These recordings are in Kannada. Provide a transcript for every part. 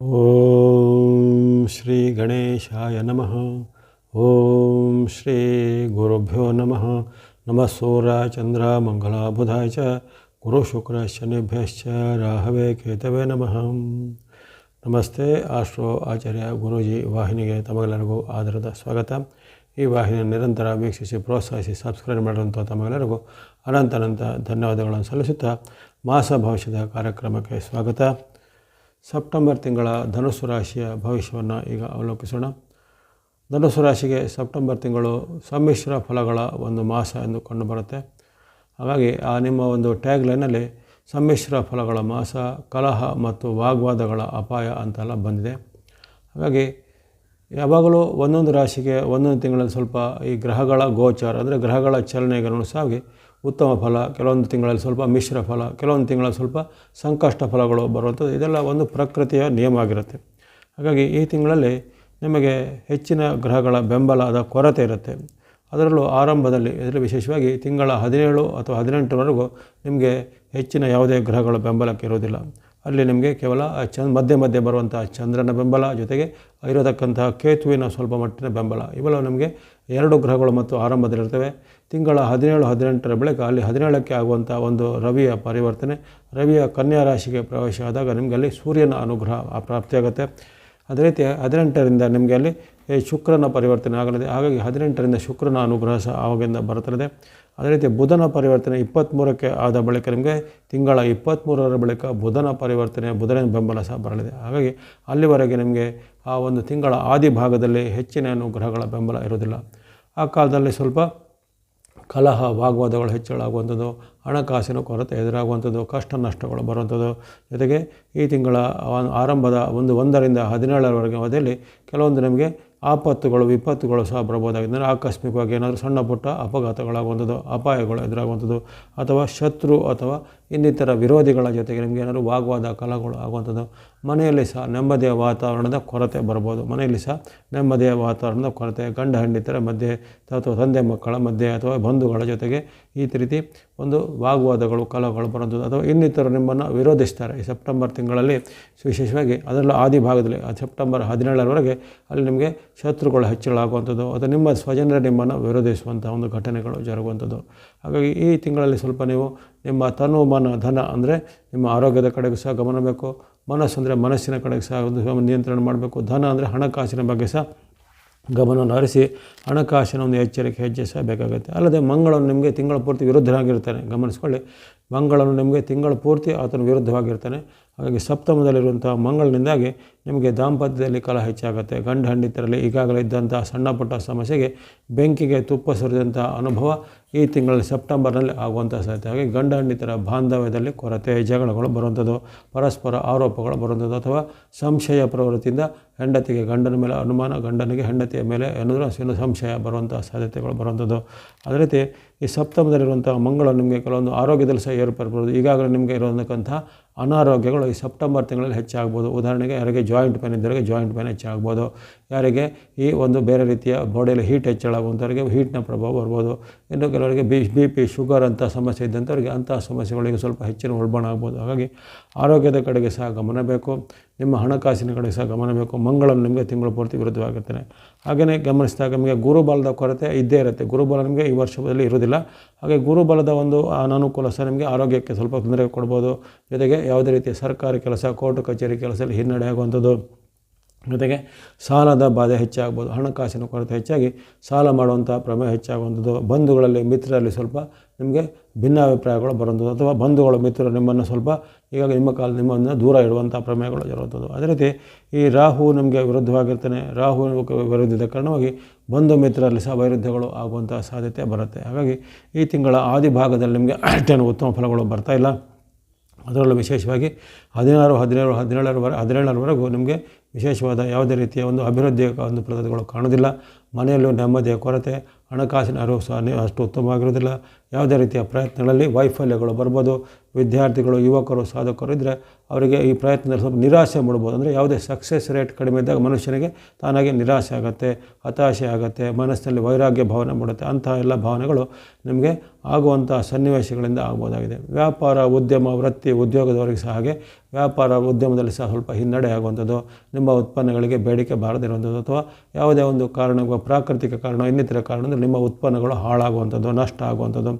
ಓಂ ಶ್ರೀ ಗಣೇಶಾಯ ನಮಃ ಓಂ ಶ್ರೀ ಗುರುಭ್ಯೋ ನಮಃ ನಮಃ ಸೂರ್ಯ ಚಂದ್ರ ಮಂಗಳ ಬುಧಾಯ ಚ ಗುರು ಶುಕ್ರ ಶನಿಭ್ಯಶ್ಚ ರಾಹವೇ ಕೇತವೇ ನಮಃ ನಮಸ್ತೆ ಆಶ್ರೋ ಆಚಾರ್ಯ ಗುರೂಜಿ ವಾಹಿನಿಗೆ ತಮಗೆಲ್ಲರಿಗೂ ಆಧಾರದ ಸ್ವಾಗತ ಈ ವಾಹಿನಿಯನ್ನು ನಿರಂತರ ವೀಕ್ಷಿಸಿ ಪ್ರೋತ್ಸಾಹಿಸಿ ಸಬ್ಸ್ಕ್ರೈಬ್ ಮಾಡಿರುವಂಥ ತಮಗೆಲ್ಲರಿಗೂ ಅನಂತ ಅನಂತ ಧನ್ಯವಾದಗಳನ್ನು ಸಲ್ಲಿಸುತ್ತಾ ಮಾಸ ಭವಿಷ್ಯದ ಕಾರ್ಯಕ್ರಮಕ್ಕೆ ಸ್ವಾಗತ ಸೆಪ್ಟೆಂಬರ್ ತಿಂಗಳ ಧನುಸು ರಾಶಿಯ ಭವಿಷ್ಯವನ್ನು ಈಗ ಅವಲೋಕಿಸೋಣ. ಧನುಸು ರಾಶಿಗೆ ಸೆಪ್ಟೆಂಬರ್ ತಿಂಗಳು ಸಮ್ಮಿಶ್ರ ಫಲಗಳ ಒಂದು ಮಾಸ ಎಂದು ಕಂಡುಬರುತ್ತೆ ಹಾಗಾಗಿ ಆ ನಿಮ್ಮ ಒಂದು ಟ್ಯಾಗ್ ಲೈನಲ್ಲಿ ಸಮ್ಮಿಶ್ರ ಫಲಗಳ ಮಾಸ, ಕಲಹ ಮತ್ತು ವಾಗ್ವಾದಗಳ ಅಪಾಯ ಅಂತೆಲ್ಲ ಬಂದಿದೆ. ಹಾಗಾಗಿ ಯಾವಾಗಲೂ ಒಂದೊಂದು ರಾಶಿಗೆ ಒಂದೊಂದು ತಿಂಗಳಲ್ಲಿ ಸ್ವಲ್ಪ ಈ ಗ್ರಹಗಳ ಗೋಚಾರ ಅಂದರೆ ಗ್ರಹಗಳ ಚಲನೆಗೆ ಅನುಸಾಗಿ ಉತ್ತಮ ಫಲ, ಕೆಲವೊಂದು ತಿಂಗಳಲ್ಲಿ ಸ್ವಲ್ಪ ಮಿಶ್ರ ಫಲ, ಕೆಲವೊಂದು ತಿಂಗಳಲ್ಲಿ ಸ್ವಲ್ಪ ಸಂಕಷ್ಟ ಫಲಗಳು ಬರುವಂಥದ್ದು. ಇದೆಲ್ಲ ಒಂದು ಪ್ರಕೃತಿಯ ನಿಯಮ ಆಗಿರುತ್ತೆ. ಹಾಗಾಗಿ ಈ ತಿಂಗಳಲ್ಲಿ ನಿಮಗೆ ಹೆಚ್ಚಿನ ಗ್ರಹಗಳ ಬೆಂಬಲದ ಕೊರತೆ ಇರುತ್ತೆ. ಅದರಲ್ಲೂ ಆರಂಭದಲ್ಲಿ, ಇದರಲ್ಲಿ ವಿಶೇಷವಾಗಿ ತಿಂಗಳ ಹದಿನೇಳು ಅಥವಾ ಹದಿನೆಂಟರವರೆಗೂ ನಿಮಗೆ ಹೆಚ್ಚಿನ ಯಾವುದೇ ಗ್ರಹಗಳ ಬೆಂಬಲಕ್ಕೆ ಇರೋದಿಲ್ಲ ಅಲ್ಲಿ ನಿಮಗೆ ಕೇವಲ ಚಂದ್, ಮಧ್ಯೆ ಮಧ್ಯೆ ಬರುವಂಥ ಚಂದ್ರನ ಬೆಂಬಲ, ಜೊತೆಗೆ ಇರತಕ್ಕಂತಹ ಕೇತುವಿನ ಸ್ವಲ್ಪ ಮಟ್ಟಿನ ಬೆಂಬಲ, ಇವೆಲ್ಲ ನಮಗೆ ಎರಡು ಗ್ರಹಗಳು ಮತ್ತು ಆರಂಭದಲ್ಲಿರ್ತವೆ. ತಿಂಗಳ ಹದಿನೇಳು, ಹದಿನೆಂಟರ ಬಳಿಕ ಅಲ್ಲಿ ಹದಿನೇಳಕ್ಕೆ ಆಗುವಂಥ ಒಂದು ರವಿಯ ಪರಿವರ್ತನೆ. ರವಿಯ ಕನ್ಯಾ ರಾಶಿಗೆ ಪ್ರವೇಶ ಆದಾಗ ನಿಮಗೆ ಅಲ್ಲಿ ಸೂರ್ಯನ ಅನುಗ್ರಹ ಪ್ರಾಪ್ತಿಯಾಗುತ್ತೆ. ಅದೇ ರೀತಿ ಹದಿನೆಂಟರಿಂದ ನಿಮಗೆ ಅಲ್ಲಿ ಶುಕ್ರನ ಪರಿವರ್ತನೆ ಆಗಲಿದೆ. ಹಾಗಾಗಿ ಹದಿನೆಂಟರಿಂದ ಶುಕ್ರನ ಅನುಗ್ರಹ ಸಹ ಆವಾಗಿಂದ ಬರುತ್ತದೆ ಅದೇ ರೀತಿ ಬುಧನ ಪರಿವರ್ತನೆ ಇಪ್ಪತ್ತ್ಮೂರಕ್ಕೆ ಆದ ಬಳಿಕ ನಿಮಗೆ ತಿಂಗಳ ಇಪ್ಪತ್ತ್ಮೂರರ ಬಳಿಕ ಬುಧನ ಪರಿವರ್ತನೆ, ಬುಧನ ಬೆಂಬಲ ಸಹ ಬರಲಿದೆ. ಹಾಗಾಗಿ ಅಲ್ಲಿವರೆಗೆ ನಿಮಗೆ ಆ ಒಂದು ತಿಂಗಳ ಆದಿ ಭಾಗದಲ್ಲಿ ಹೆಚ್ಚಿನ ಅನುಗ್ರಹಗಳ ಬೆಂಬಲ ಇರೋದಿಲ್ಲ ಆ ಕಾಲದಲ್ಲಿ ಸ್ವಲ್ಪ ಕಲಹ ವಾಗ್ವಾದಗಳು ಹೆಚ್ಚಳಾಗುವಂಥದ್ದು, ಹಣಕಾಸಿನ ಕೊರತೆ ಎದುರಾಗುವಂಥದ್ದು, ಕಷ್ಟ ನಷ್ಟಗಳು ಬರುವಂಥದ್ದು. ಜೊತೆಗೆ ಈ ತಿಂಗಳ ಆರಂಭದ ಒಂದು ಒಂದರಿಂದ ಹದಿನೇಳರವರೆಗೆ ಅವಧಿಯಲ್ಲಿ ಕೆಲವೊಂದು ನಮಗೆ ಆಪತ್ತುಗಳು, ವಿಪತ್ತುಗಳು ಸಹ ಬರಬಹುದಾಗಿದೆ ಅಂದರೆ ಆಕಸ್ಮಿಕವಾಗಿ ಏನಾದರೂ ಸಣ್ಣ ಪುಟ್ಟ ಅಪಘಾತಗಳಾಗುವಂಥದ್ದು, ಅಪಾಯಗಳು ಎದುರಾಗುವಂಥದ್ದು, ಅಥವಾ ಶತ್ರು ಅಥವಾ ಇನ್ನಿತರ ವಿರೋಧಿಗಳ ಜೊತೆಗೆ ನಿಮಗೆ ಏನಾದರೂ ವಾಗ್ವಾದ ಕಲಗಳು ಆಗುವಂಥದ್ದು, ಮನೆಯಲ್ಲಿ ಸಹ ನೆಮ್ಮದಿಯ ವಾತಾವರಣದ ಕೊರತೆ ಬರ್ಬೋದು. ಮನೆಯಲ್ಲಿ ಸಹ ನೆಮ್ಮದಿಯ ವಾತಾವರಣದ ಕೊರತೆ, ಗಂಡ ಹೆಂಡಿತರ ಮಧ್ಯೆ ಅಥವಾ ತಂದೆ ಮಕ್ಕಳ ಮಧ್ಯೆ ಅಥವಾ ಬಂಧುಗಳ ಜೊತೆಗೆ ಈ ರೀತಿ ಒಂದು ವಾಗ್ವಾದಗಳು, ಕಲಗಳು ಬರೋದು ಅಥವಾ ಇನ್ನಿತರು ನಿಮ್ಮನ್ನು ವಿರೋಧಿಸ್ತಾರೆ. ಈ ಸೆಪ್ಟೆಂಬರ್ ತಿಂಗಳಲ್ಲಿ ವಿಶೇಷವಾಗಿ ಅದರಲ್ಲೂ ಆದಿ ಭಾಗದಲ್ಲಿ ಸೆಪ್ಟೆಂಬರ್ ಹದಿನೇಳರವರೆಗೆ ಅಲ್ಲಿ ನಿಮಗೆ ಶತ್ರುಗಳು ಹೆಚ್ಚಳಾಗುವಂಥದ್ದು, ಅಥವಾ ನಿಮ್ಮ ಸ್ವಜನರೇ ನಿಮ್ಮನ್ನು ವಿರೋಧಿಸುವಂಥ ಒಂದು ಘಟನೆಗಳು ಜರುಗುವಂಥದ್ದು. ಹಾಗಾಗಿ ಈ ತಿಂಗಳಲ್ಲಿ ಸ್ವಲ್ಪ ನೀವು ನಿಮ್ಮ ತನು ಮನ ಧನ ಅಂದರೆ ನಿಮ್ಮ ಆರೋಗ್ಯದ ಕಡೆಗೂ ಸಹ ಗಮನ ಬೇಕು. ಮನಸ್ಸು ಅಂದರೆ ಮನಸ್ಸಿನ ಕಡೆಗೆ ಸಹ ಒಂದು ನಿಯಂತ್ರಣ ಮಾಡಬೇಕು. ಧನ ಅಂದರೆ ಹಣಕಾಸಿನ ಬಗ್ಗೆ ಸಹ ಗಮನವನ್ನು ಹರಿಸಿ ಹಣಕಾಸಿನ ಒಂದು ಎಚ್ಚರಿಕೆ ಹೆಜ್ಜೆ ಸಹ ಬೇಕಾಗುತ್ತೆ. ಅಲ್ಲದೆ ಮಂಗಳನು ನಿಮಗೆ ತಿಂಗಳ ಪೂರ್ತಿ ವಿರುದ್ಧವಾಗಿರ್ತಾನೆ ಗಮನಿಸ್ಕೊಳ್ಳಿ. ಮಂಗಳನು ನಿಮಗೆ ತಿಂಗಳ ಪೂರ್ತಿ ಆತನ ವಿರುದ್ಧವಾಗಿರ್ತಾನೆ. ಹಾಗಾಗಿ ಸಪ್ತಮದಲ್ಲಿರುವಂಥ ಮಂಗಳನಿಂದಾಗಿ ನಿಮಗೆ ದಾಂಪತ್ಯದಲ್ಲಿ ಕಲಹ ಹೆಚ್ಚಾಗುತ್ತೆ. ಗಂಡ ಹೆಂಡಿತರಲ್ಲಿ ಈಗಾಗಲೇ ಇದ್ದಂಥ ಸಣ್ಣ ಪುಟ್ಟ ಸಮಸ್ಯೆಗೆ ಬೆಂಕಿಗೆ ತುಪ್ಪ ಸುರಿದಂಥ ಅನುಭವ ಈ ತಿಂಗಳಲ್ಲಿ ಸೆಪ್ಟೆಂಬರ್ನಲ್ಲಿ ಆಗುವಂಥ ಸಾಧ್ಯತೆ. ಹಾಗೆ ಗಂಡ ಹೆಂಡಿತರ ಬಾಂಧವ್ಯದಲ್ಲಿ ಕೊರತೆ, ಜಗಳಗಳು ಬರುವಂಥದ್ದು ಪರಸ್ಪರ ಆರೋಪಗಳು ಬರುವಂಥದ್ದು ಅಥವಾ ಸಂಶಯ ಪ್ರವೃತ್ತಿಯಿಂದ ಹೆಂಡತಿಗೆ ಗಂಡನ ಮೇಲೆ ಅನುಮಾನ, ಗಂಡನಿಗೆ ಹೆಂಡತಿಯ ಮೇಲೆ ಏನಾದರೂ ಸಂಶಯ ಬರುವಂಥ ಸಾಧ್ಯತೆಗಳು ಬರುವಂಥದ್ದು ಅದೇ ರೀತಿ ಈ ಸಪ್ತಮದಲ್ಲಿರುವಂಥ ಮಂಗಳ ನಿಮಗೆ ಕೆಲವೊಂದು ಆರೋಗ್ಯದಲ್ಲಿ ಸಹ ಏರ್ಪಡ್ಬೋದು ಈಗಾಗಲೇ ನಿಮಗೆ ಇರತಕ್ಕಂಥ ಅನಾರೋಗ್ಯಗಳು ಈ ಸೆಪ್ಟೆಂಬರ್ ತಿಂಗಳಲ್ಲಿ ಹೆಚ್ಚಾಗ್ಬೋದು ಉದಾಹರಣೆಗೆ ಯಾರಿಗೆ ಜಾಯಿಂಟ್ ಪೇನ್ ಇದ್ದವರಿಗೆ ಜಾಯಿಂಟ್ ಪೇನ್ ಹೆಚ್ಚಾಗ್ಬೋದು ಯಾರಿಗೆ? ಈ ಒಂದು ಬೇರೆ ರೀತಿಯ ಬಾಡಿಯಲ್ಲಿ ಹೀಟ್ ಹೆಚ್ಚಳಾಗುವಂಥವ್ರಿಗೆ ಹೀಟ್ನ ಪ್ರಭಾವ ಬರ್ಬೋದು. ಇನ್ನು ಕೆಲವರಿಗೆ ಬಿ ಬಿ ಪಿ ಶುಗರ್ ಅಂತ ಸಮಸ್ಯೆ ಇದ್ದಂಥವ್ರಿಗೆ ಅಂಥ ಸಮಸ್ಯೆಗಳಿಗೆ ಸ್ವಲ್ಪ ಹೆಚ್ಚಿನ ಉಲ್ಬಣ ಆಗ್ಬೋದು. ಹಾಗಾಗಿ ಆರೋಗ್ಯದ ಕಡೆಗೆ ಸಹ ಗಮನ ಬೇಕು. ನಿಮ್ಮ ಹಣಕಾಸಿನ ಕಡೆಗೆ ಸಹ ಗಮನ ಬೇಕು. ಮಂಗಳನು ನಿಮಗೆ ತಿಂಗಳು ಪೂರ್ತಿ ವಿರುದ್ಧವಾಗಿರ್ತಾನೆ. ಹಾಗೆಯೇ ಗಮನಿಸಿದಾಗ ನಮಗೆ ಗುರುಬಲದ ಕೊರತೆ ಇದ್ದೇ ಇರುತ್ತೆ. ಗುರುಬಲ ನಿಮಗೆ ಈ ವರ್ಷದಲ್ಲಿ ಇರೋದಿಲ್ಲ ಹಾಗೆ ಗುರುಬಲದ ಒಂದು ಅನಾನುಕೂಲ ಸಹ ನಿಮಗೆ ಆರೋಗ್ಯಕ್ಕೆ ಸ್ವಲ್ಪ ತೊಂದರೆ ಕೊಡ್ಬೋದು. ಜೊತೆಗೆ ಯಾವುದೇ ರೀತಿಯ ಸರ್ಕಾರಿ ಕೆಲಸ, ಕೋರ್ಟ್ ಕಚೇರಿ ಕೆಲಸದಲ್ಲಿ ಹಿನ್ನಡೆ ಆಗುವಂಥದ್ದು. ಜೊತೆಗೆ ಸಾಲದ ಬಾಧೆ ಹೆಚ್ಚಾಗ್ಬೋದು. ಹಣಕಾಸಿನ ಕೊರತೆ ಹೆಚ್ಚಾಗಿ ಸಾಲ ಮಾಡುವಂಥ ಪ್ರಮೇಯ ಹೆಚ್ಚಾಗುವಂಥದ್ದು. ಬಂಧುಗಳಲ್ಲಿ, ಮಿತ್ರರಲ್ಲಿ ಸ್ವಲ್ಪ ನಿಮಗೆ ಭಿನ್ನಾಭಿಪ್ರಾಯಗಳು ಬರುವಂಥದ್ದು. ಅಥವಾ ಬಂಧುಗಳು, ಮಿತ್ರರು ನಿಮ್ಮನ್ನು ಸ್ವಲ್ಪ ಈಗ ನಿಮ್ಮ ಕಾಲ ನಿಮ್ಮನ್ನು ದೂರ ಇಡುವಂಥ ಪ್ರಮೇಯಗಳು ಇರುವಂಥದ್ದು ಅದೇ ರೀತಿ ಈ ರಾಹು ನಮಗೆ ವಿರುದ್ಧವಾಗಿರ್ತಾನೆ. ರಾಹು ವಿರುದ್ಧದ ಕಾರಣವಾಗಿ ಬಂಧು ಮಿತ್ರರಲ್ಲಿ ಸಹ ವೈರುದ್ಧಗಳು ಆಗುವಂಥ ಸಾಧ್ಯತೆ ಬರುತ್ತೆ. ಹಾಗಾಗಿ ಈ ತಿಂಗಳ ಆದಿ ಭಾಗದಲ್ಲಿ ನಿಮಗೆ ಅಷ್ಟೇನು ಉತ್ತಮ ಫಲಗಳು ಬರ್ತಾ ಇಲ್ಲ. ಅದರಲ್ಲೂ ವಿಶೇಷವಾಗಿ ಹದಿನಾರು, ಹದಿನೇಳು, ಹದಿನೇಳರವರೆ, ಹದಿನೇಳರವರೆಗೂ ನಿಮಗೆ ವಿಶೇಷವಾದ ಯಾವುದೇ ರೀತಿಯ ಒಂದು ಅಭಿವೃದ್ಧಿಯ ಒಂದು ಪ್ರಗತಿಗಳು ಕಾಣೋದಿಲ್ಲ ಮನೆಯಲ್ಲೂ ನೆಮ್ಮದಿಯ ಕೊರತೆ ಹಣಕಾಸಿನ ಅರಿವು ಸಹ ಅಷ್ಟು ಉತ್ತಮವಾಗಿರೋದಿಲ್ಲ ಯಾವುದೇ ರೀತಿಯ ಪ್ರಯತ್ನಗಳಲ್ಲಿ ವೈಫಲ್ಯಗಳು ಬರ್ಬೋದು. ವಿದ್ಯಾರ್ಥಿಗಳು ಯುವಕರು ಸಾಧಕರು ಇದ್ದರೆ ಅವರಿಗೆ ಈ ಪ್ರಯತ್ನದಲ್ಲಿ ಸ್ವಲ್ಪ ನಿರಾಸೆ ಮಾಡ್ಬೋದು. ಅಂದರೆ ಯಾವುದೇ ಸಕ್ಸಸ್ ರೇಟ್ ಕಡಿಮೆ ಇದ್ದಾಗ ಮನುಷ್ಯನಿಗೆ ತಾನಾಗೆ ನಿರಾಸೆ ಆಗುತ್ತೆ, ಹತಾಶೆ ಆಗುತ್ತೆ, ಮನಸ್ಸಿನಲ್ಲಿ ವೈರಾಗ್ಯ ಭಾವನೆ ಮಾಡುತ್ತೆ. ಅಂತಹ ಎಲ್ಲ ಭಾವನೆಗಳು ನಿಮಗೆ ಆಗುವಂಥ ಸನ್ನಿವೇಶಗಳಿಂದ ಆಗ್ಬೋದಾಗಿದೆ. ವ್ಯಾಪಾರ, ಉದ್ಯಮ, ವೃತ್ತಿ, ಉದ್ಯೋಗದವರಿಗೆ ಸಹ ಹಾಗೆ. ವ್ಯಾಪಾರ, ಉದ್ಯಮದಲ್ಲಿ ಸಹ ಸ್ವಲ್ಪ ಹಿನ್ನಡೆ ಆಗುವಂಥದ್ದು, ನಿಮ್ಮ ಉತ್ಪನ್ನಗಳಿಗೆ ಬೇಡಿಕೆ ಬಾರದಿರುವಂಥದ್ದು, ಅಥವಾ ಯಾವುದೇ ಒಂದು ಕಾರಣ ಪ್ರಾಕೃತಿಕ ಕಾರಣ, ಇನ್ನಿತರ ಕಾರಣ ಅಂದರೆ ನಿಮ್ಮ ಉತ್ಪನ್ನಗಳು ಹಾಳಾಗುವಂಥದ್ದು, ನಷ್ಟ ಆಗುವಂಥದ್ದು.